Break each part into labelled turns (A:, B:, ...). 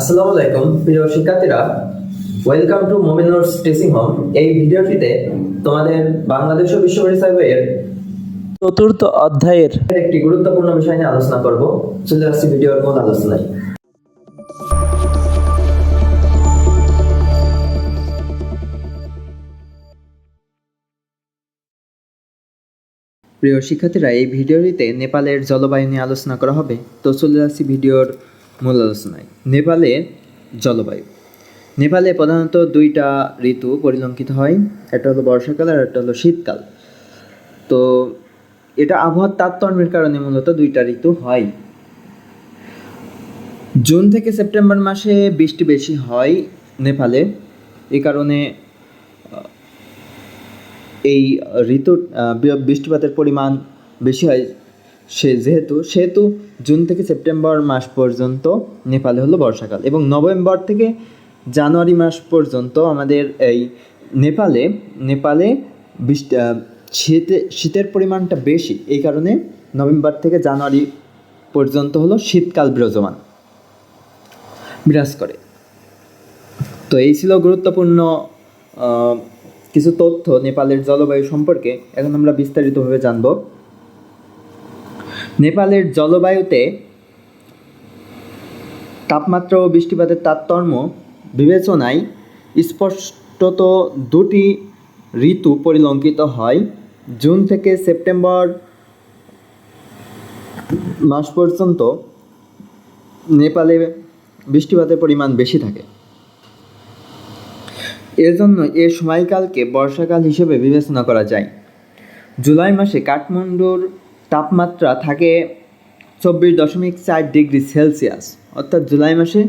A: আসসালামু আলাইকুম প্রিয় শিক্ষার্থীরা welcome to Mominur teaching home এই ভিডিওটিতে তোমাদের বাংলাদেশ বিশ্ববিদ্যালয় সাইবের চতুর্থ অধ্যায়ের একটি গুরুত্বপূর্ণ বিষয় নিয়ে আলোচনা করব চলে আসছি ভিডিওর মূল আলোচনায় প্রিয় শিক্ষার্থীরা এই ভিডিওটিতে নেপালের জলবায়ু নিয়ে আলোচনা করা হবে তো চলে আসছি ভিডিওর মূল আলোচনায় নেপালে জলবায়ু নেপালে প্রধানত দুইটা ঋতু পরিলক্ষিত হয় একটা হলো বর্ষাকাল আর একটা হলো শীতকাল তো এটা আবহাওয়ার তারতম্যের কারণে মূলত দুইটা ঋতু হয় জুন থেকে সেপ্টেম্বর মাসে বৃষ্টি বেশি হয় নেপালে এ কারণে এই ঋতু বৃষ্টিপাতের পরিমাণ বেশি হয় সে যেহেতু সেহেতু জুন থেকে সেপ্টেম্বর মাস পর্যন্ত নেপালে হলো বর্ষাকাল এবং নভেম্বর থেকে জানুয়ারি মাস পর্যন্ত আমাদের এই নেপালে নেপালে শীতে শীতের পরিমাণটা বেশি এই কারণে নভেম্বর থেকে জানুয়ারি পর্যন্ত হলো শীতকাল বিরাজমান বিরাজ করে তো এই ছিল গুরুত্বপূর্ণ কিছু তথ্য নেপালের জলবায়ু সম্পর্কে এখন আমরা বিস্তারিতভাবে জানবো নেপালের জলবায়ুতে তাপমাত্রা ও বৃষ্টিপাতের তারতম্য বিবেচনায় স্পষ্টত দুটি ঋতু পরিলঙ্কিত হয় জুন থেকে সেপ্টেম্বর মাস পর্যন্ত নেপালে বৃষ্টিপাতের পরিমাণ বেশি থাকে এজন্য এ সময়কালকে বর্ষাকাল হিসেবে বিবেচনা করা যায় জুলাই মাসে কাঠমান্ডুর তাপমাত্রা থাকে চব্বিশ দশমিক চার ডিগ্রি সেলসিয়াস অর্থাৎ জুলাই মাসে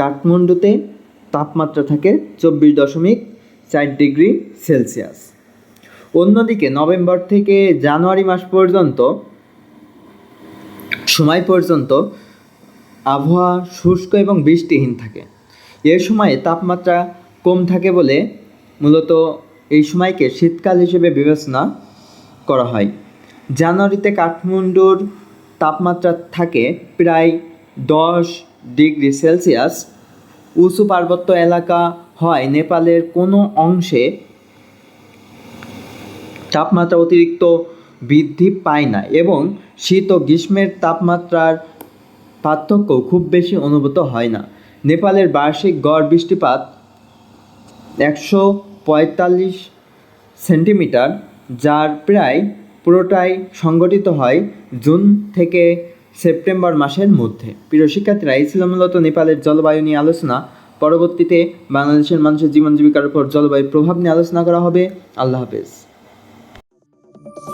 A: কাঠমান্ডুতে তাপমাত্রা থাকে চব্বিশ দশমিক চার ডিগ্রি সেলসিয়াস অন্যদিকে নভেম্বর থেকে জানুয়ারি মাস পর্যন্ত সময় পর্যন্ত আবহাওয়া শুষ্ক এবং বৃষ্টিহীন থাকে এ সময়ে তাপমাত্রা কম থাকে বলে মূলত এই সময়কে শীতকাল হিসেবে বিবেচনা করা হয় জানুয়ারিতে কাঠমান্ডুর তাপমাত্রা থাকে প্রায় দশ ডিগ্রি সেলসিয়াস উঁচু পার্বত্য এলাকা হয় নেপালের কোনো অংশে তাপমাত্রা অতিরিক্ত বৃদ্ধি পায় না এবং শীত ও গ্রীষ্মের তাপমাত্রার পার্থক্য খুব বেশি অনুভূত হয় না নেপালের বার্ষিক গড় বৃষ্টিপাত একশো পঁয়তাল্লিশ সেন্টিমিটার যার প্রায় পুরোটাই সংগঠিত হয় জুন থেকে সেপ্টেম্বর মাসের মধ্যে প্রিয় শিক্ষার্থীরা এই ছিল মূলত নেপালের জলবায়ু নিয়ে আলোচনা পরবর্তীতে বাংলাদেশের মানুষের জীবন জীবিকার উপর জলবায়ুর প্রভাব নিয়ে আলোচনা করা হবে আল্লাহ হাফেজ